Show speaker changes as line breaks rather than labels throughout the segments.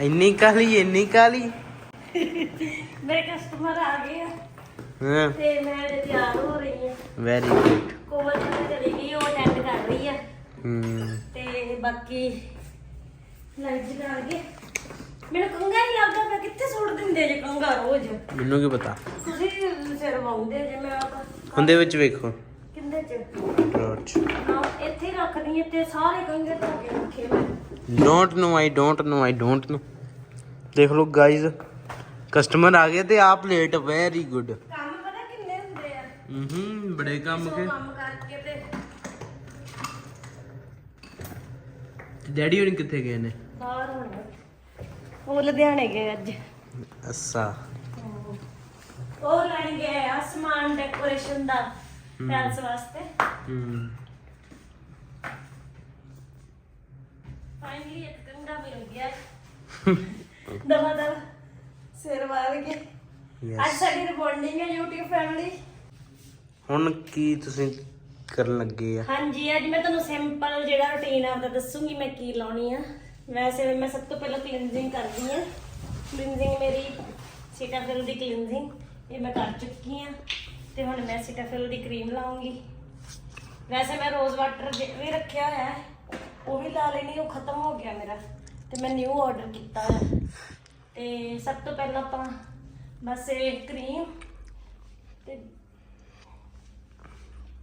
ਇੰਨੀ ਕਾਲੀ ਇੰਨੀ ਕਾਲੀ
ਮੇਰੇ ਕਸਟਮਰ ਆ ਗਏ ਆ।
ਹਾਂ।
ਤੇ ਮੈਂ ਅਜੇ ਤਿਆਰ ਹੋ ਰਹੀ ਹਾਂ
ਵੈਰੀ ਗੁੱਡ
ਕੋਮਲ ਜੀ ਚਲੀ ਗਈ ਉਹ ਅਟੈਂਡ ਕਰ ਰਹੀ ਆ।
ਹੂੰ।
ਤੇ ਬਾਕੀ ਲਾਈਟ ਜਗਾ ਕੇ। ਮੈਨੂੰ ਕੰਗਾ ਨਹੀਂ ਲੱਗਦਾ ਮੈਂ ਕਿੱਥੇ ਸੁੱਟ ਦਿੰਦੇ ਜੇ ਕੰਗਾ ਰੋਜ਼?
ਮੈਨੂੰ ਕੀ ਪਤਾ?
ਤੁਸੀਂ ਸਿਰ ਵਾਉਂਦੇ ਜੇ ਮੈਂ ਆਪ
ਹੁੰਦੇ ਵਿੱਚ ਵੇਖੋ।
ਕਿੰਦੇ ਚ
ਰੋਚ
ਹਾਂ ਇੱਥੇ ਹੀ ਰੱਖਦੀ ਹਾਂ ਤੇ ਸਾਰੇ ਕੰਗੇ ਧੋ ਕੇ ਰੱਖੇ ਮੈਂ
don't know I don't know I don't know ਦੇਖ ਲਓ ਗਾਇਜ਼ ਕਸਟਮਰ ਆ ਗਏ ਤੇ ਆਪ ਲੇਟ ਵੈਰੀ ਗੁੱਡ
ਕੰਮ ਪਤਾ ਕਿੰਨੇ ਹੁੰਦੇ ਆ?
ਹੂੰ ਬੜੇ ਕੰਮ
ਸੋ
ਕੇ।
ਕੰਮ ਕਰਕੇ ਤੇ
ਡੈਡੀ ਹੁਣ ਕਿੱਥੇ ਗਏ ਨੇ?
ਬਾਹਰ ਹੋਣਾ ਉਹ ਲੁਧਿਆਣੇ ਗਏ ਅੱਜ।
ਅੱਛਾ।
ਉਹ ਲੈਣ ਗਏ ਆ ਸਮਾਨ ਡੈਕੋਰੇਸ਼ਨ ਦਾ। ਪੈਲਸ ਵਾਸਤੇ
ਹੂੰ
ਫਾਈਨਲੀ ਇੱਕ ਕੰਗਾ ਮਿਲ ਗਿਆ ਦਵਾ ਦਵਾ ਸਿਰ ਵਾਲ ਕੇ ਅੱਜ ਸਾਡੀ ਰਿਬੌਂਡਿੰਗ ਹੈ YouTube ਫੈਮਿਲੀ
ਹੁਣ ਕੀ ਤੁਸੀਂ ਕਰਨ ਲੱਗੇ ਆ?
ਹਾਂਜੀ ਅੱਜ ਮੈਂ ਤੁਹਾਨੂੰ ਸਿੰਪਲ ਜਿਹੜਾ ਰੁਟੀਨ ਆਪਦਾ ਦੱਸੂਗੀ ਮੈਂ ਕੀ ਲਾਉਣੀ ਆ। ਵੈਸੇ ਮੈਂ ਸਭ ਤੋਂ ਪਹਿਲਾਂ ਕਲੀਨਜ਼ਿੰਗ ਕਰਦੀ ਆ। ਕਲੀਨਜ਼ਿੰਗ ਮੇਰੀ ਸੀਟਾਫਿਲ ਦੀ ਕਲੀਨਜ਼ਿੰਗ ਇਹ ਮੈਂ ਕਰ ਚੁੱਕੀ ਆ। ਤੇ ਹੁਣ ਮੈਂ ਸਿਟਾਫਿਲ ਦੀ ਕਰੀਮ ਲਾਉਂਗੀ। ਵੈਸੇ ਮੈਂ ਰੋਜ਼ ਵਾਟਰ ਵੀ ਰੱਖਿਆ ਹੋਇਆ ਹੈ। ਉਹ ਵੀ ਲਾ ਲੈਣੀ, ਉਹ ਖਤਮ ਹੋ ਗਿਆ ਮੇਰਾ। ਤੇ ਮੈਂ ਨਿਊ ਆਰਡਰ ਕੀਤਾ ਹੈ ਤੇ ਸਭ ਤੋਂ ਪਹਿਲਾਂ ਆਪਾਂ ਬਸ ਇਹ ਕਰੀਮ ਤੇ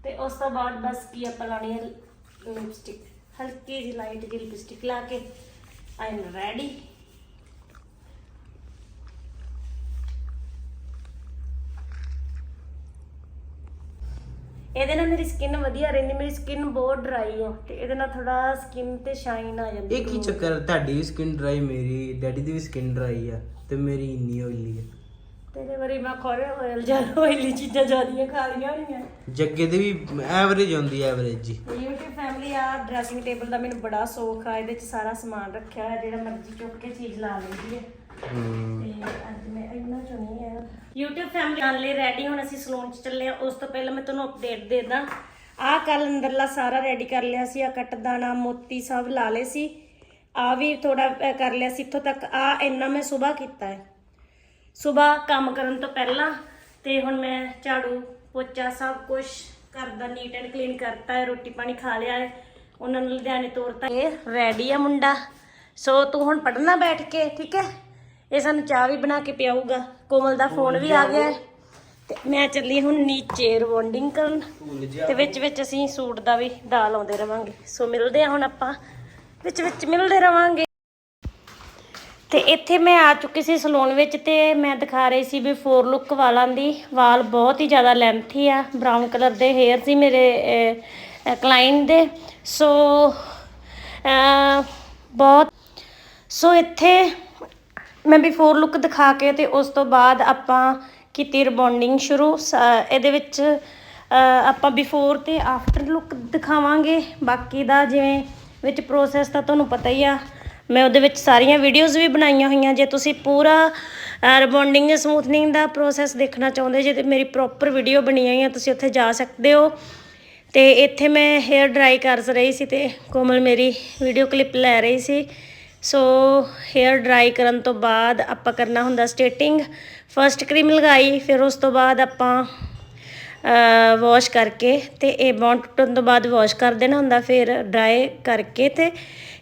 ਤੇ ਉਸ ਤੋਂ ਬਾਅਦ ਬਸ ਕੀ ਆਪਾਂ ਲਾਣੀ ਹੈ ਲਿਪਸਟਿਕ ਹਲਕੀ ਜਿਹੀ ਲਾਈਟ ਜਿਹੀ ਲਿਪਸਟਿਕ ਲਾ ਕੇ ਆਈ ਐਮ ਰੈਡੀ ਇਹਦੇ ਨਾਲ ਮੇਰੀ ਸਕਿਨ ਵਧੀਆ ਰਹਿੰਦੀ ਮੇਰੀ ਸਕਿਨ ਬਹੁਤ ਡਰਾਈ ਆ ਤੇ ਇਹਦੇ ਨਾਲ ਥੋੜਾ ਸਕਿਨ ਤੇ ਸ਼ਾਈਨ ਆ ਜਾਂਦੀ
ਇਹ ਕੀ ਚੱਕਰ ਹੈ? ਤੁਹਾਡੀ ਵੀ ਸਕਿਨ ਡਰਾਈ ਮੇਰੀ ਡੈਡੀ ਦੀ ਵੀ ਸਕਿਨ ਡਰਾਈ ਆ ਤੇ ਮੇਰੀ ਇੰਨੀ ਓਇਲੀ ਆ।
ਤੇਰੇ ਵਾਰੀ ਮੈਂ ਖੋਰੇ ਹੋਇਲ ਜਾਂ ਹੋਇਲੀ ਚੀਜ਼ਾਂ ਜ਼ਿਆਦੀਆਂ ਖਾ ਲਈਆਂ ਹੋਣੀਆਂ
ਜੱਗੇ ਦੀ ਵੀ ਐਵਰੇਜ ਹੁੰਦੀ ਐਵਰੇਜ ਜੀ।
YouTube ਫੈਮਿਲੀ ਆ ਡਰੈਸਿੰਗ ਟੇਬਲ ਦਾ ਮੈਨੂੰ ਬੜਾ ਸ਼ੌਕ ਆ ਇਹਦੇ ਚ ਸਾਰਾ ਸਮਾਨ ਰੱਖਿਆ ਹੋਇਆ ਜਿਹੜਾ ਮਰਜ਼ੀ ਚੁੱਕ ਕੇ ਚੀਜ਼ ਲਾ ਲੈਂਦੀ ਹੂੰ ਤੇ ਅੱਜ ਮੈਂ ਇੰਨਾ ਚੁਣੀ ਹੈ YouTube ਫੈਮਿਲੀ ਨਾਲ ਲਈ ਰੈਡੀ ਹੁਣ ਅਸੀਂ ਸਲੂਨ ਚ ਚੱਲੇ ਆ ਉਸ ਤੋਂ ਪਹਿਲਾਂ ਮੈਂ ਤੁਹਾਨੂੰ ਅਪਡੇਟ ਦੇ ਦਾਂ। ਆਹ ਕੱਲ ਅੰਦਰਲਾ ਸਾਰਾ ਰੈਡੀ ਕਰ ਲਿਆ ਸੀ। ਆ ਕੱਟਦਾਣਾ ਮੋਤੀ ਸਭ ਲਾ ਲਏ ਸੀ। ਆ ਵੀ ਥੋੜਾ ਕਰ ਲਿਆ ਸੀ। ਇੱਥੋਂ ਤੱਕ ਆ ਇੰਨਾ ਮੈਂ ਸਵੇਰ ਕੀਤਾ ਹੈ। ਸਵੇਰ ਕੰਮ ਕਰਨ ਤੋਂ ਪਹਿਲਾਂ ਤੇ ਹੁਣ ਮੈਂ ਝਾੜੂ, ਪੋਚਾ ਸਭ ਕੁਝ ਘਰ ਦਾ ਨੀਟ ਐਂਡ ਕਲੀਨ ਕਰਤਾ ਹੈ। ਰੋਟੀ ਪਾਣੀ ਖਾ ਲਿਆ ਹੈ। ਉਹਨਾਂ ਨੂੰ ਲੁਧਿਆਣੇ ਤੋਰਤਾ ਇਹ ਰੈਡੀ ਆ ਮੁੰਡਾ। ਸੋ ਤੂੰ ਹੁਣ ਪੜ੍ਹਨਾ ਬੈਠ ਕੇ, ਠੀਕ ਹੈ? ਇਹ ਸਾਨੂੰ ਚਾਹ ਵੀ ਬਣਾ ਕੇ ਪਿਆਊਗਾ। ਕੋਮਲ ਦਾ ਫੋਨ ਵੀ ਆ ਗਿਆ ਹੈ। ਤੇ ਮੈਂ ਚੱਲੀ ਹੁਣ ਨੀਚੇ ਰਿਬੌਂਡਿੰਗ ਕਰਨ। ਤੇ ਵਿੱਚ ਵਿੱਚ ਅਸੀਂ ਸੂਟ ਦਾ ਵੀ ਦਾਲ ਆਉਂਦੇ ਰਵਾਂਗੇ। ਸੋ ਮਿਲਦੇ ਆ ਹੁਣ ਆਪਾਂ। ਵਿੱਚ ਵਿੱਚ ਮਿਲਦੇ ਰਵਾਂਗੇ। ਤੇ ਇੱਥੇ ਮੈਂ ਆ ਚੁੱਕੀ ਸੀ ਸਲੂਨ ਵਿੱਚ ਤੇ ਮੈਂ ਦਿਖਾ ਰਹੀ ਸੀ ਵੀ ਫੋਰ ਲੁੱਕ ਵਾਲਾਂ ਦੀ। ਵਾਲ ਬਹੁਤ ਹੀ ਜ਼ਿਆਦਾ ਲੈਂਥੀ ਆ। ਬ੍ਰਾਊਨ ਕਲਰ ਦੇ ਹੇਅਰ ਸੀ ਮੇਰੇ ਕਲਾਇੰਟ ਦੇ। ਸੋ ਅਹ, ਬਹੁਤ। ਸੋ ਇੱਥੇ ਮੈਂ ਬਿਫੋਰ ਲੁੱਕ ਦਿਖਾ ਕੇ ਤੇ ਉਸ ਤੋਂ ਬਾਅਦ ਆਪਾਂ ਕੀਤੀ ਰਿਬੌਂਡਿੰਗ ਸ਼ੁਰੂ। ਸ- ਇਹਦੇ ਵਿੱਚ ਆਪਾਂ ਬਿਫੋਰ ਤੇ ਆਫਟਰ ਲੁੱਕ ਦਿਖਾਵਾਂਗੇ। ਬਾਕੀ ਦਾ ਜਿਵੇਂ ਵਿੱਚ ਪ੍ਰੋਸੈਸ ਤਾਂ ਤੁਹਾਨੂੰ ਪਤਾ ਹੀ ਆ, ਮੈਂ ਉਹਦੇ ਵਿੱਚ ਸਾਰੀਆਂ ਵੀਡੀਓਜ਼ ਵੀ ਬਣਾਈਆਂ ਹੋਈਆਂ। ਜੇ ਤੁਸੀਂ ਪੂਰਾ ਰਿਬੌਂਡਿੰਗ ਜਾਂ ਸਮੂਥਨਿੰਗ ਦਾ ਪ੍ਰੋਸੈਸ ਦੇਖਣਾ ਚਾਹੁੰਦੇ, ਜੇ ਤੇ ਮੇਰੀ ਪ੍ਰੋਪਰ ਵੀਡੀਓ ਬਣੀ ਹੋਈ ਆ ਤੁਸੀਂ ਉੱਥੇ ਜਾ ਸਕਦੇ ਹੋ। ਤੇ ਇੱਥੇ ਮੈਂ ਹੇਅਰ ਡਰਾਈ ਕਰ ਰਹੀ ਸੀ ਤੇ ਕੋਮਲ ਮੇਰੀ ਵੀਡੀਓ ਕਲਿੱਪ ਲੈ ਰਹੀ ਸੀ। ਸੋ ਹੇਅਰ ਡਰਾਈ ਕਰਨ ਤੋਂ ਬਾਅਦ ਆਪਾਂ ਕਰਨਾ ਹੁੰਦਾ ਸਟੇਟਿੰਗ ਫਰਸਟ ਕਰੀਮ ਲਗਾਈ, ਫਿਰ ਉਸ ਤੋਂ ਬਾਅਦ ਆਪਾਂ ਵਾਸ਼ ਕਰਕੇ ਤੇ ਇਹ ਬੌਂਡ ਟੁੱਟਣ ਤੋਂ ਬਾਅਦ ਵਾਸ਼ ਕਰ ਦੇਣਾ ਹੁੰਦਾ, ਫਿਰ ਡਰਾਈ ਕਰਕੇ ਤੇ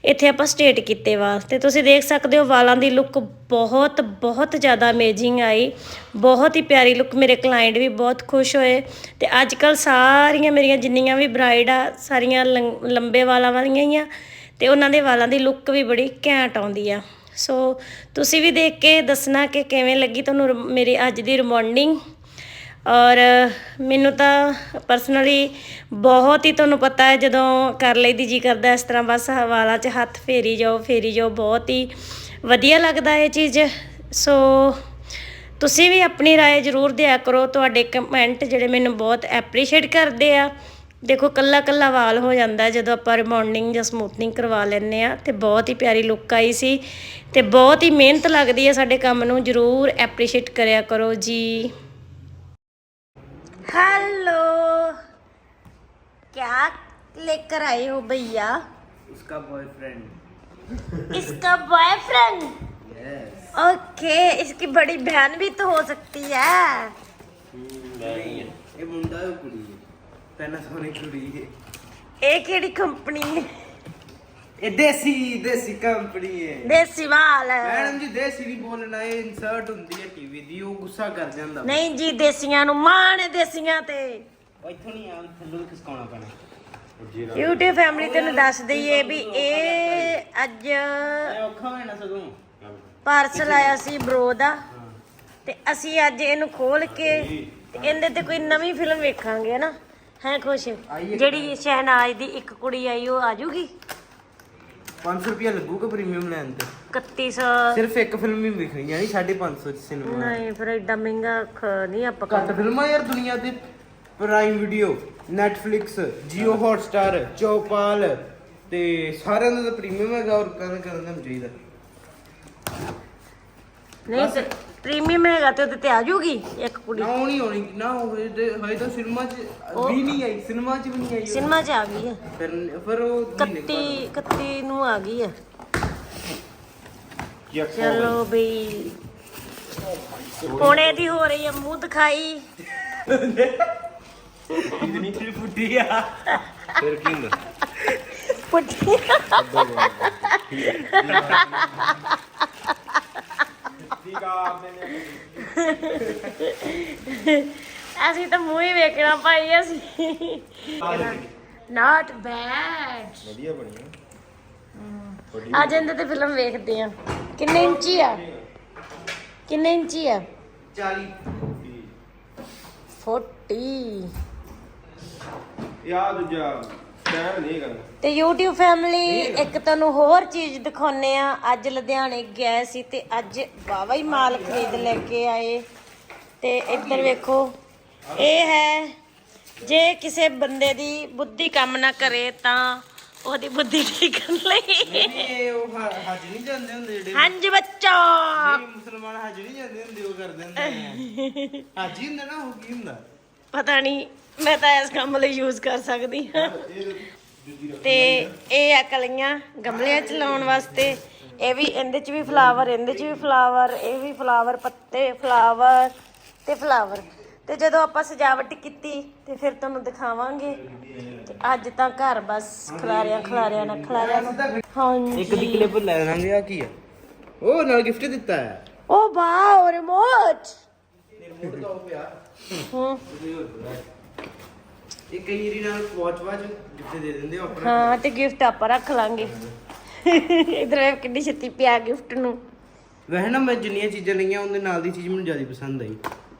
ਇੱਥੇ ਆਪਾਂ ਸਟੇਟ ਕੀਤੇ ਵਾਲ। ਤੇ ਤੁਸੀਂ ਦੇਖ ਸਕਦੇ ਹੋ ਵਾਲਾਂ ਦੀ ਲੁੱਕ ਬਹੁਤ ਬਹੁਤ ਜ਼ਿਆਦਾ ਅਮੇਜ਼ਿੰਗ ਆਈ। ਬਹੁਤ ਹੀ ਪਿਆਰੀ ਲੁੱਕ ਮੇਰੇ ਕਲਾਇੰਟ ਵੀ ਬਹੁਤ ਖੁਸ਼ ਹੋਏ। ਤੇ ਅੱਜ ਕੱਲ ਸਾਰੀਆਂ ਮੇਰੀਆਂ ਜਿੰਨੀਆਂ ਵੀ ਬ੍ਰਾਈਡ ਆ, ਸਾਰੀਆਂ ਲੰ- ਲੰਬੇ ਵਾਲਾਂ ਵਾਲੀਆਂ ਹੀ ਆ। ਤੇ ਉਹਨਾਂ ਦੇ ਵਾਲਾਂ ਦੀ ਲੁੱਕ ਵੀ ਬੜੀ ਘੈਂਟ ਆਉਂਦੀ ਆ ਸੋ ਤੁਸੀਂ ਵੀ ਦੇਖ ਕੇ ਦੱਸਣਾ ਕਿ ਕਿਵੇਂ ਲੱਗੀ ਤੁਹਾਨੂੰ ਰ- ਮੇਰੀ ਅੱਜ ਦੀ ਰਿਮਾਂਡਿੰਗ ਔਰ ਮੈਨੂੰ ਤਾਂ ਪਰਸਨਲੀ ਬਹੁਤ ਹੀ ਤੁਹਾਨੂੰ ਪਤਾ ਹੈ ਜਦੋਂ ਕਰ ਲਈਦੀ ਜੀ ਕਰਦਾ ਇਸ ਤਰ੍ਹਾਂ ਬਸ ਵਾਲਾਂ 'ਚ ਹੱਥ ਫੇਰੀ ਜਾਓ ਫੇਰੀ ਜਾਓ ਬਹੁਤ ਹੀ ਵਧੀਆ ਲੱਗਦਾ ਇਹ ਚੀਜ਼ ਸੋ ਤੁਸੀਂ ਵੀ ਆਪਣੀ رائے ਜ਼ਰੂਰ ਦਿਆ ਕਰੋ ਤੁਹਾਡੇ ਕਮੈਂਟ ਜਿਹੜੇ ਮੈਨੂੰ ਬਹੁਤ ਐਪਰੀਸ਼ੀਏਟ ਕਰਦੇ ਆ ਦੇਖੋ ਕੱਲਾ ਕੱਲਾ ਵਾਲ ਹੋ ਜਾਂਦਾ ਜਦੋਂ ਆਪਾਂ ਰਿਬੌਂਡਿੰਗ ਜਾਂ ਸਮੂਥਨਿੰਗ ਕਰਵਾ ਲੈਂਦੇ ਆ ਤੇ ਬਹੁਤ ਹੀ ਪਿਆਰੀ ਲੁੱਕ ਆਈ ਸੀ ਤੇ ਬਹੁਤ ਹੀ ਮਿਹਨਤ ਲੱਗਦੀ ਹੈ ਸਾਡੇ ਕੰਮ ਨੂੰ ਜਰੂਰ ਐਪਰੀਸ਼ੀਏਟ ਕਰਿਆ ਕਰੋ ਜੀ। हेलो क्या लेकर आए हो भैया
उसका बॉयफ्रेंड
इसका बॉयफ्रेंड यस ओके इसकी बड़ी बहन भी तो हो सकती है
नहीं ये मुंडा है वो कुड़ी ਪੈਨਾਸੋਨਿਕ ਕੁੜੀ ਹੈ?
ਇਹ ਕਿਹੜੀ ਕੰਪਨੀ ਹੈ?
ਇਹ ਦੇਸੀ ਦੇਸੀ ਕੰਪਨੀ ਹੈ।
ਦੇਸੀ ਵਾਲ।
ਮੈਡਮ ਜੀ ਦੇਸੀ ਨਹੀਂ ਬੋਲਣਾ ਇਹ ਇਨਸਰਟ ਹੁੰਦੀ ਹੈ ਟੀਵੀ ਦੀ ਉਹ ਗੁੱਸਾ ਕਰ ਜਾਂਦਾ।
ਨਹੀਂ ਜੀ ਦੇਸੀਆਂ ਨੂੰ ਮਾਣ ਹੈ ਦੇਸੀਆਂ ਤੇ।
ਉਹ ਇੱਥੋਂ ਨਹੀਂ ਆ ਥੱਲੋਂ ਖਿਸਕਾਉਣਾ ਪੈਣਾ।
YouTube ਫੈਮਿਲੀ ਤੈਨੂੰ ਦੱਸ ਦਈਏ ਵੀ ਇਹ ਅੱਜ
ਔਖਾ ਸਗੋਂ?
ਪਾਰਸਲ ਆਇਆ ਸੀ ਬ్రో ਦਾ। ਤੇ ਅਸੀਂ ਅੱਜ ਇਹਨੂੰ ਖੋਲ ਕੇ ਤੇ ਇਹਦੇ ਤੇ ਕੋਈ ਨਵੀਂ ਫਿਲਮ ਵੇਖਾਂਗੇ ਨਾ? ਹੈ ਖੁਸ਼। ਜਿਹੜੀ ਸ਼ਹਿਨਾਜ਼ ਦੀ ਇੱਕ ਕੁੜੀ ਆਈ ਉਹ ਆਜੂਗੀ
500 ਰੁਪਿਆ ਲੱਗੂਗਾ ਪ੍ਰੀਮੀਅਮ ਲੈਣ ਤੇ।
3100
ਸਿਰਫ ਇੱਕ ਫਿਲਮ ਹੀ ਵੇਖਣੀ ਯਾਨੀ 550 ਚ ਸਿਨੇਮਾ
ਨਹੀਂ ਫਿਰ ਏਡਾ ਮਹਿੰਗਾ ਖ- ਨਹੀਂ ਆਪਾਂ
ਘੱਟ ਫਿਲਮਾਂ ਯਾਰ ਦੁਨੀਆ ਤੇ Prime Video Netflix Jio Hotstar Chaupal ਤੇ ਸਾਰਿਆਂ ਦਾ ਪ੍ਰੀਮੀਅਮ ਹੈਗਾ ਔਰ ਕਰਨ ਕਰਨ ਦਾ ਚਾਹੀਦਾ।
ਨਹੀਂ ਤੇ ਪ੍ਰੀਮੀਅਮ ਹੈਗਾ ਤੇ ਉਹਦੇ ਤੇ ਆਜੂਗੀ ਇੱਕ ਕੁੜੀ।
ਨਾ ਉਹ ਨਹੀਂ ਹੋਣੀ ਨਾ ਹੋਏ ਤੇ ਹਜੇ ਤਾਂ ਸਿਨੇਮਾ 'ਚ ਵੀ ਨਹੀਂ ਆਈ ਸਿਨੇਮਾ 'ਚ ਵੀ ਨਹੀਂ ਆਈ ਉਹ।
ਸਿਨੇਮਾ 'ਚ ਆ ਗਈ ਹੈ
ਫਿਰ ਫਿਰ ਉਹ ਮਹੀਨੇ
31 31 ਨੂੰ ਆ ਗਈ ਹੈ ਚਲੋ ਬਈ ਪੋਣੇ ਦੀ ਹੋ ਰਹੀ ਹੈ ਮੂੰਹ ਦਿਖਾਈ।
ਇਤਨੀ ਤੇ ਫੁੱਟੀ ਆ। ਫਿਰ ਕੀ ਹੁੰਦਾ?
ਪੁੱਠੀ ਅਸੀਂ ਤਾਂ ਮੂੰਹ ਹੀ ਵੇਖਣਾ ਭਾਈ ਅਸੀਂ। ਨਾਟ ਬੈਡ
ਵਧੀਆ ਬਣੀ
ਅੱਜ ਇਹਦੇ ਤੇ ਫਿਲਮ ਵੇਖਦੇ ਆ। ਕਿੰਨੇ ਇੰਚੀ ਆ? ਕਿੰਨੇ ਇੰਚੀ ਆ?
40
40
ਯਾ ਦੂਜਾ। ਟਾਈਮ ਨਹੀਂ ਕਰਨਾ
ਤੇ YouTube ਫੈਮਿਲੀ ਇੱਕ ਤੁਹਾਨੂੰ ਹੋਰ ਚੀਜ਼ ਦਿਖਾਉਨੇ ਆ ਅੱਜ ਲੁਧਿਆਣੇ ਗਏ ਸੀ ਤੇ ਅੱਜ ਵਾਵਾ ਹੀ ਮਾਲ ਖਰੀਦ ਲੈ ਕੇ ਆਏ। ਤੇ ਇੱਧਰ ਵੇਖੋ ਇਹ ਹੈ ਜੇ ਕਿਸੇ ਬੰਦੇ ਦੀ ਬੁੱਧੀ ਕੰਮ ਨਾ ਕਰੇ ਤਾਂ ਉਹਦੀ ਬੁੱਧੀ ਠੀਕ ਕਰਨ ਲਈ
ਇਹ ਉਹ ਹੱਜ ਨਹੀਂ ਜਾਂਦੇ ਹੁੰਦੇ ਜਿਹੜੇ।
ਹਾਂਜੀ ਬੱਚਾ।
ਮੁਸਲਮਾਨ ਹੱਜ ਨਹੀਂ ਜਾਂਦੇ ਹੁੰਦੇ ਉਹ ਕਰ ਦਿੰਦੇ ਆ ਹੱਜ ਹੀ ਹੁੰਦਾ ਨਾ ਉਹ ਕੀ ਹੁੰਦਾ?
ਪਤਾ ਨਹੀਂ ਮੈਂ ਤਾਂ ਇਸ ਕੰਮ ਲਈ ਯੂਜ਼ ਕਰ ਸਕਦੀ ਹਾਂ। ਤੇ ਇਹ ਆ ਕਲੀਆਂ ਗਮਲਿਆਂ ਚ ਲਾਉਣ ਵਾਸਤੇ। ਇਹ ਵੀ ਇਹਦੇ ਚ ਵੀ ਫਲਾਵਰ ਇਹਦੇ ਚ ਵੀ ਫਲਾਵਰ ਇਹ ਵੀ ਫਲਾਵਰ ਪੱਤੇ ਫਲਾਵਰ ਤੇ ਫਲਾਵਰ ਤੇ ਜਦੋਂ ਆਪਾਂ ਸਜਾਵਟ ਕੀਤੀ ਤੇ ਫਿਰ ਤੁਹਾਨੂੰ ਦਿਖਾਵਾਂਗੇ ਤੇ ਅੱਜ ਤਾਂ ਘਰ ਬਸ ਖਲਾਰਿਆਂ ਖਲਾਰਿਆਂ ਨਾਲ ਖਲਾਰਿਆਂ ਨਾਲ ਹਾਂਜੀ।
ਇੱਕ ਦੀ ਕਲਿੱਪ ਲੈ ਲਾਂਗੇ ਆ ਕੀ ਆ? ਉਹ ਨਾਲ ਗਿਫਟ ਦਿੱਤਾ ਹੈ।
ਓ ਵਾਓ ਰਿਮੋਟ
ਰਿਮੋਟ ਦਾ ਉਹ ਪਿਆ।
ਹੂੰ
ਇਹ ਕਈ ਰੀ ਨਾਲ ਵਾਚ ਵਾਚ ਗਿਫਟ ਦੇ ਦਿੰਦੇ ਆ ਆਪਣਾ
ਹਾਂ ਤੇ ਗਿਫਟ ਆਪਾਂ ਰੱਖ ਲਾਂਗੇ ਇਧਰ ਵੇਖ ਕਿੰਨੀ ਛੇਤੀ ਪਿਆ ਗਿਫਟ ਨੂੰ
ਵੈਸੇ ਨਾ ਮੈਂ ਜਿੰਨੀਆਂ ਚੀਜ਼ਾਂ ਲਈਆਂ ਉਹਦੇ ਨਾਲ ਦੀ ਚੀਜ਼ ਮੈਨੂੰ ਜ਼ਿਆਦਾ ਪਸੰਦ ਆਈ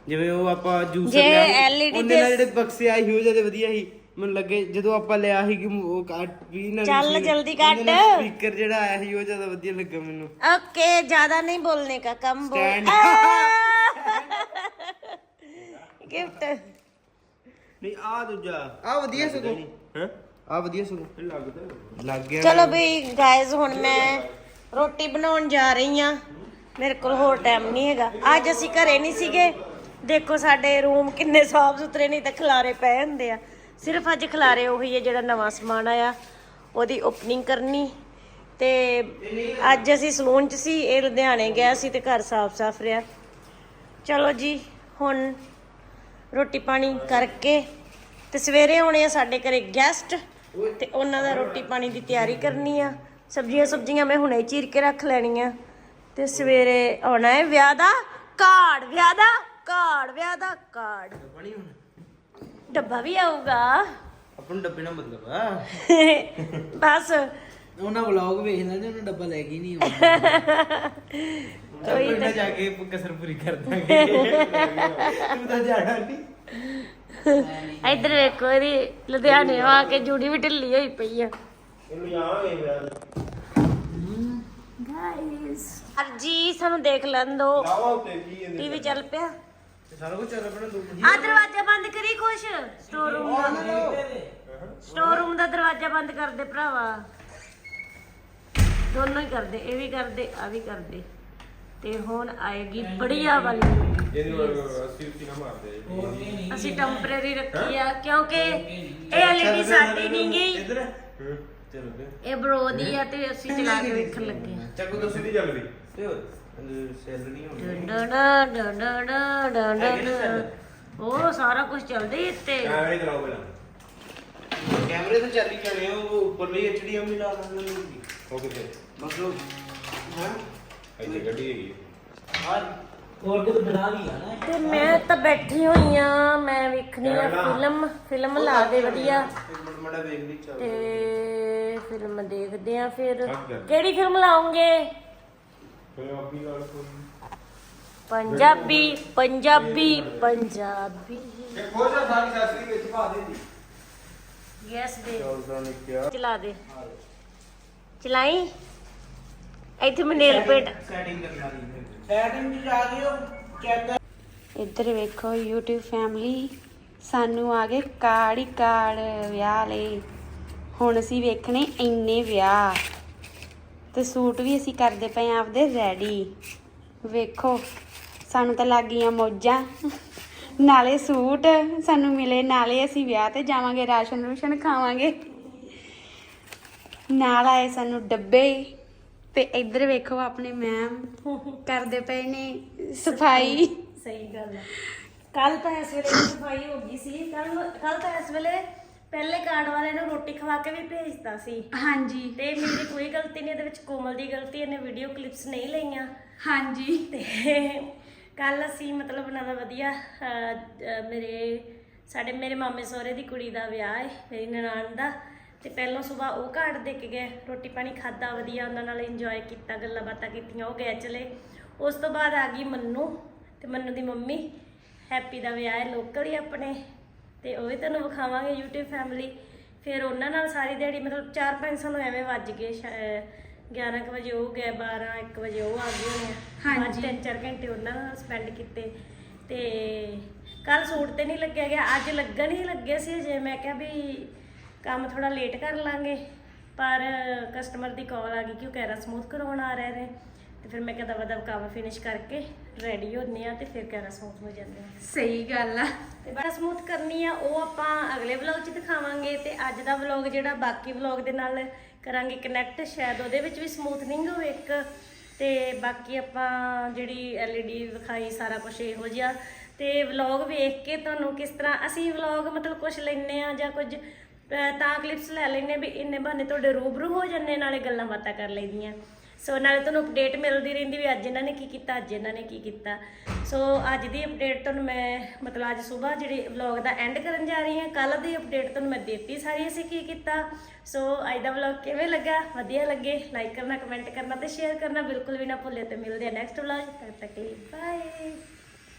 ਜਿਵੇਂ ਉਹ ਆਪਾਂ ਜੂਸ
ਜੇ
ਲਿਆ ਸੀ,
LED
ਉਹਦੇ ਨਾਲ
ਤੇ-
ਜਿਹੜੇ ਬਕਸੇ ਆਏ ਸੀ ਉਹ ਜਿਆਦਾ ਵਧੀਆ ਸੀ ਮੈਨੂੰ ਲੱਗੇ ਜਦੋਂ ਆਪਾਂ ਲਿਆ ਸੀ ਕਿ ਉਹ ਕੱਟ ਵੀ ਨਾ
ਚੱਲ ਜਲਦੀ ਕੱਟ।
ਸਪੀਕਰ ਜਿਹੜਾ ਆਇਆ ਸੀ ਉਹ ਜ਼ਿਆਦਾ ਵਧੀਆ ਲੱਗਾ ਮੈਨੂੰ
ओके ज्यादा नहीं बोलने का कम बोल
Stand.
ਗਿਫਟ।
ਨਹੀਂ ਆ ਦੂਜਾ। ਆ ਵਧੀਆ ਸਗੋਂ।
ਹੈ
ਆ ਵਧੀਆ ਸਗੋਂ।
ਲੱਗਦਾ
ਲੱਗ ਗਿਆ
ਚਲੋ ਬਈ ਗਾਇਜ਼ ਹੁਣ ਮੈਂ ਰੋਟੀ ਬਣਾਉਣ ਜਾ ਰਹੀ ਆ ਮੇਰੇ ਕੋਲ ਹੋਰ ਟਾਈਮ ਨਹੀਂ ਹੈਗਾ। ਅੱਜ ਅਸੀਂ ਘਰੇ ਨਹੀਂ ਸੀਗੇ। ਦੇਖੋ ਸਾਡੇ ਰੂਮ ਕਿੰਨੇ ਸਾਫ਼ ਸੁਥਰੇ ਨਹੀਂ ਤਾਂ ਖਲਾਰੇ ਪਏ ਹੁੰਦੇ ਆ। ਸਿਰਫ ਅੱਜ ਖਲਾਰੇ ਉਹੀ ਹੈ ਜਿਹੜਾ ਨਵਾਂ ਸਮਾਨ ਆਇਆ। ਉਹਦੀ ਓਪਨਿੰਗ ਕਰਨੀ। ਤੇ ਅੱਜ ਅਸੀਂ ਸਲੂਨ 'ਚ ਸੀ ਇਹ ਲੁਧਿਆਣੇ ਗਿਆ ਸੀ ਤੇ ਘਰ ਸਾਫ਼-ਸਾਫ਼ ਰਿਹਾ। ਚਲੋ ਜੀ ਹੁਣ ਰੋਟੀ ਪਾਣੀ ਕਰਕੇ ਤੇ ਸਵੇਰੇ ਆਉਣੇ ਆ ਸਾਡੇ ਘਰੇ ਗੈਸਟ ਤੇ ਉਹਨਾਂ ਦਾ ਰੋਟੀ ਪਾਣੀ ਦੀ ਤਿਆਰੀ ਕਰਨੀ ਆ। ਸਬਜ਼ੀਆਂ ਸਬਜ਼ੀਆਂ ਮੈਂ ਹੁਣੇ ਚੀਰ ਕੇ ਰੱਖ ਲੈਣੀਆਂ। ਤੇ ਸਵੇਰੇ ਆਉਣਾ ਹੈ ਵਿਆਹ ਦਾ ਕਾਰਡ ਵਿਆਹ ਦਾ ਕਾਰਡ ਵਿਆਹ ਦਾ ਕਾਰਡ।
ਹੁਣ?
ਡੱਬਾ ਵੀ ਆਊਗਾ।
ਆਪਾਂ ਡੱਬੇ ਨਾਲ ਮਤਲਬ ਆ।
ਬਸ।
ਉਹਨਾਂ ਵਲੌਗ ਵੇਖ ਲੈਂਦੇ ਉਹਨਾਂ ਡੱਬਾ ਲੈ ਕੇ ਨਹੀਂ ਆਉਂਦਾ
ਕੋਈ
ਕੋਈ ਨਾ ਜਾ ਕੇ ਕਸਰ ਪੂਰੀ ਕਰ ਦਾਂਗੇ। ਤੂੰ ਤਾਂ ਜਾਣਾ ਨਹੀਂ
ਇੱਧਰ ਵੇਖੋ ਇਹਦੀ ਲੁਧਿਆਣੇ ਆ ਕੇ ਜੂੜੀ ਵੀ ਢਿੱਲੀ ਹੋਈ ਪਈ ਆ।
ਇਹਨੂੰ ਜਾਵਾਂਗੇ ਯਾਰ
ਗਾਇਸ ਅਰਜੀ ਸਾਨੂੰ ਦੇਖ ਲੈਣ ਦੋ।
ਲਾਵਾ ਉੱਤੇ ਕੀ ਇਹਦੇ
ਟੀਵੀ ਚੱਲ ਪਿਆ।
ਸਾਰਾ ਕੁਝ ਚੱਲ ਪੈਣਾ ਦੋ
ਆ ਦਰਵਾਜ਼ਾ ਬੰਦ ਕਰੀ ਕੁਛ। ਸਟੋਰ ਰੂਮ ਦਾ ਸਟੋਰ ਰੂਮ ਦਾ ਦਰਵਾਜ਼ਾ ਬੰਦ ਕਰ ਦੇ ਭਰਾਵਾ। ਦੋਨੋਂ ਹੀ ਕਰਦੇ ਇਹ ਵੀ ਕਰਦੇ ਆ ਵੀ ਕਰਦੇ। ਤੇ ਹੁਣ ਆਏਗੀ ਬੜੀਆ ਵਾਲੀ।
ਇਹਨੂੰ ਅਸੀਂ ਉੱਤੀ ਨਾ ਮਾਰਦੇ।
ਅਸੀਂ ਟੈਂਪਰੇਰੀ ਰੱਖੀ ਆ ਕਿਉਂਕਿ ਇਹ ਐਲਈਡੀ ਸਾਡੀ ਨਹੀਂ ਗਈ
ਇੱਧਰ।
ਚਲੋ
ਇਹ ਬਰੋ ਦੀ ਆ ਤੇ ਅਸੀਂ ਚਲਾ ਕੇ ਵੇਖਣ ਲੱਗੇ ਆ।
ਚੱਕੋ
ਤੁਸੀਂ ਨਹੀਂ ਚੱਲਦੀ
ਤੇ ਸੈਲ ਨਹੀਂ ਹੋਣੀ।
ਡਾ ਡਾ ਡਾ ਡਾ ਡਾ ਡਾ ਡਾ
cell?
ਉਹ ਸਾਰਾ ਕੁਝ ਚੱਲਦਾ ਹੀ ਇੱਥੇ।
ਕੈਮਰੇ ਚਲਾਓ ਪਹਿਲਾਂ।
ਕੈਮਰੇ ਤਾਂ ਚੱਲ ਹੀ ਜਾਣੇ ਆ, ਉਹ ਉੱਪਰਲੀ ਐਚਡੀਐਮ ਵੀ ਲਾ ਲੈਂਦੇ ਨੇ।
ਹੋ ਕਿਤੇ
ਮਤਲਬ ਹਾਂ?
ਇੱਥੇ ਗੱਡੀ ਹੈਗੀ
ਹਾਂ
ਤੇ ਮੈਂ ਤਾਂ ਬੈਠੀ ਹੋਈ ਆ ਮੈਂ ਵੇਖਣੀ ਆ ਫਿਲਮ ਫਿਲਮ ਲਾ ਦੇ ਵਧੀਆ।
ਇੱਕ ਮਿੰਟ ਮੜਾ ਵੇਖ ਲਈ ਚੱਲ
ਤੇ ਫਿਲਮ ਦੇਖਦੇ ਆ ਫਿਰ।
ਥੱਕ ਗਿਆ।
ਕਿਹੜੀ ਫਿਲਮ ਲਾਉਂਗੇ
ਫਿਰ ਆਪੀ ਗੱਲ ਕੋਈ।
ਪੰਜਾਬੀ ਪੰਜਾਬੀ ਪੰਜਾਬੀ।
ਦੇਖੋ ਜਾ ਸਾਰੀ ਸਾਸਰੀ ਵਿੱਚ ਪਾ ਦੇ ਦੀ।
ਯੈਸ ਦੇ।
ਚੱਲਦਾ ਨਹੀਂ ਕਿਹਾ
ਚਲਾ ਦੇ। ਚਲਾਈ? ਇੱਥੇ ਮੈਂ ਨੇਲ
ਸੈਟਿੰਗ ਕਰਨ ਵਾਲੀ ਸੈਟਿੰਗ ਵੀ ਜਾ ਦਿਓ ਚੈੱਕ
ਇੱਧਰ ਵੇਖੋ YouTube ਫੈਮਿਲੀ ਸਾਨੂੰ ਆ ਗਏ ਕਾਰਡ ਹੀ ਕਾਰਡ ਵਿਆਹ ਲਈ ਹੁਣ ਅਸੀਂ ਵੇਖਣੇ ਇੰਨੇ ਵਿਆਹ। ਤੇ ਸੂਟ ਵੀ ਅਸੀਂ ਕਰਦੇ ਪਏ ਆਂ ਆਪਦੇ ਰੈਡੀ ਵੇਖੋ, ਸਾਨੂੰ ਤਾਂ ਲੱਗ ਗਈਆਂ ਮੌਜਾਂ। ਨਾਲੇ ਸੂਟ ਸਾਨੂੰ ਮਿਲੇ, ਨਾਲੇ ਅਸੀਂ ਵਿਆਹ ਤੇ ਜਾਵਾਂਗੇ, ਰਾਸ਼ਨ ਰੂਸ਼ਨ ਖਾਵਾਂਗੇ। ਨਾਲ ਆਏ ਸਾਨੂੰ ਡੱਬੇ। ਤੇ ਇੱਧਰ ਵੇਖੋ ਆਪਣੇ ਮੈਮ ਕਰਦੇ ਪਏ ਨੇ ਸਫ਼ਾਈ।
ਸਹੀ ਗੱਲ ਹੈ ਕੱਲ ਤਾਂ ਇਸ ਵੇਲੇ ਸਫ਼ਾਈ ਹੋ ਗਈ ਸੀ। ਕੱਲ ਕੱਲ ਤਾਂ ਇਸ ਵੇਲੇ ਪਹਿਲੇ ਕਾਰਡ ਵਾਲੇ ਨੂੰ ਰੋਟੀ ਖਵਾ ਕੇ ਵੀ ਭੇਜਤਾ ਸੀ।
ਹਾਂਜੀ।
ਤੇ ਮੇਰੀ ਕੋਈ ਗਲਤੀ ਨਹੀਂ ਇਹਦੇ ਵਿੱਚ ਕੋਮਲ ਦੀ ਗਲਤੀ ਇਹਨੇ ਵੀਡੀਓ ਕਲਿੱਪਸ ਨਹੀਂ ਲਈਆਂ।
ਹਾਂਜੀ।
ਤੇ ਕੱਲ ਅਸੀਂ ਮਤਲਬ ਉਹਨਾਂ ਦਾ ਵਧੀਆ ਮੇਰੇ ਸਾਡੇ ਮੇਰੇ ਮਾਮੇ ਸਹੁਰੇ ਦੀ ਕੁੜੀ ਦਾ ਵਿਆਹ ਹੈ ਮੇਰੀ ਨਨਾਣ ਦਾ। ਤੇ ਪਹਿਲਾਂ ਸਵੇਰ ਉਹ ਕਾਰਡ ਦੇ ਕੇ ਗਏ ਰੋਟੀ ਪਾਣੀ ਖਾਦਾ ਵਧੀਆ ਉਹਨਾਂ ਨਾਲ ਇੰਜੋਏ ਕੀਤਾ ਗੱਲਾਂ ਬਾਤਾਂ ਕੀਤੀਆਂ ਉਹ ਗਏ ਚਲੇ। ਉਸ ਤੋਂ ਬਾਅਦ ਆ ਗਈ ਮੰਨੂ ਤੇ ਮੰਨੂ ਦੀ ਮੰਮੀ ਹੈਪੀ ਦਾ ਵਿਆਹ ਹੈ ਲੋਕਲ ਹੀ ਆਪਣੇ ਤੇ ਉਹ ਵੀ ਤੁਹਾਨੂੰ ਵਿਖਾਵਾਂਗੇ YouTube ਫੈਮਿਲੀ ਫਿਰ ਉਹਨਾਂ ਨਾਲ ਸਾਰੀ ਦਿਹਾੜੀ ਮਤਲਬ 4-5 ਸਾਨੂੰ ਐਵੇਂ ਵੱਜ ਗਏ ਸ਼ਾਇਦ 11 ਕੁ ਵਜੇ ਉਹ ਗਏ 12 1 ਵਜੇ ਉਹ ਆ ਗਏ ਹੋਣੇ
ਹਾਂਜੀ।
ਤਿੰਨ ਚਾਰ ਘੰਟੇ ਉਹਨਾਂ ਨਾਲ ਸਪੈਂਡ ਕੀਤੇ। ਤੇ ਕੱਲ ਸੂਟ ਤੇ ਨਹੀਂ ਲੱਗਿਆ ਗਿਆ ਅੱਜ ਲੱਗਣ ਹੀ ਲੱਗੇ ਸੀ ਜੇ ਮੈਂ ਕਿਹਾ ਵੀ ਕੰਮ ਥੋੜਾ ਲੇਟ ਕਰ ਲਾਂਗੇ ਪਰ ਕਸਟਮਰ ਦੀ ਕਾਲ ਆ ਗਈ ਕਿ ਉਹ ਕਹਿ ਰਿਹਾ ਸਮੂਥ ਕਰਵਾਉਣ ਆ ਰਹੇ ਨੇ। ਤੇ ਫਿਰ ਮੈਂ ਕਿਹਾ ਦਵਾ ਦਵ ਕੰਮ ਫਿਨਿਸ਼ ਕਰਕੇ ਰੈਡੀ ਹੁੰਨੇ ਆ ਤੇ ਫਿਰ ਕਹਿ ਰਿਹਾ ਸਮੂਥ ਹੋ ਜਾਂਦੇ ਆ
ਸਹੀ ਗੱਲ ਆ।
ਤੇ ਬੜਾ ਸਮੂਥ ਕਰਨੀ ਆ ਉਹ ਆਪਾਂ ਅਗਲੇ ਵਲੌਗ 'ਚ ਦਿਖਾਵਾਂਗੇ ਤੇ ਅੱਜ ਦਾ ਵਲੌਗ ਜਿਹੜਾ ਬਾਕੀ ਵਲੌਗ ਦੇ ਨਾਲ ਕਰਾਂਗੇ ਕਨੈਕਟ ਸ਼ਾਇਦ ਉਹਦੇ ਵਿੱਚ ਵੀ ਸਮੂਥਨਿੰਗ ਹੋਵੇ ਇੱਕ। ਤੇ ਬਾਕੀ ਆਪਾਂ ਜਿਹੜੀ LED ਵਿਖਾਈ ਸਾਰਾ ਕੁਝ ਇਹੋ ਜਿਹਾ। ਤੇ ਵਲੌਗ ਵੇਖ ਕੇ ਤੁਹਾਨੂੰ ਕਿਸ ਤਰ੍ਹਾਂ ਅਸੀਂ ਵਲੌਗ ਮਤਲਬ ਕੁਝ ਲੈਨੇ ਆ ਜਾਂ ਕੁਝ ਤਾਂ ਕਲਿੱਪਸ ਲੈ ਲੈਨੇ ਵੀ ਇੰਨੇ ਬਹਾਨੇ ਤੁਹਾਡੇ ਰੂਬਰੂ ਹੋ ਜੰਨੇ ਨਾਲੇ ਗੱਲਾਂ ਬਾਤਾਂ ਕਰ ਲਈਦੀਆਂ। ਸੋ ਨਾਲੇ ਤੁਹਾਨੂੰ ਅਪਡੇਟ ਮਿਲਦੀ ਰਹਿੰਦੀ ਵੀ ਅੱਜ ਇਹਨਾਂ ਨੇ ਕੀ ਕੀਤਾ, ਅੱਜ ਇਹਨਾਂ ਨੇ ਕੀ ਕੀਤਾ। ਸੋ ਅੱਜ ਦੀ ਅਪਡੇਟ ਤੁਹਾਨੂੰ ਮੈਂ, ਮਤਲਬ ਅੱਜ ਸਵੇਰ ਜਿਹੜੇ ਵਲੌਗ ਦਾ ਐਂਡ ਕਰਨ ਜਾ ਰਹੀ ਹਾਂ ਕੱਲ ਦੀ ਅਪਡੇਟ ਤੁਹਾਨੂੰ ਮੈਂ ਦਿੱਤੀ ਸਾਰੀ ਅਸੀਂ ਕੀ ਕੀਤਾ। ਸੋ ਅੱਜ ਦਾ ਵਲੌਗ ਕਿਵੇਂ ਲੱਗਾ? ਵਧੀਆ ਲੱਗੇ? ਲਾਈਕ ਕਰਨਾ ਕਮੈਂਟ ਕਰਨਾ ਤੇ ਸ਼ੇਅਰ ਕਰਨਾ ਬਿਲਕੁਲ ਵੀ ਨਾ ਭੁੱਲਿਓ ਤੇ ਮਿਲਦੇ ਆ ਨੈਕਸਟ ਵਲੌਗ ਤਦ ਤੱਕ ਲਈ ਬਾਏ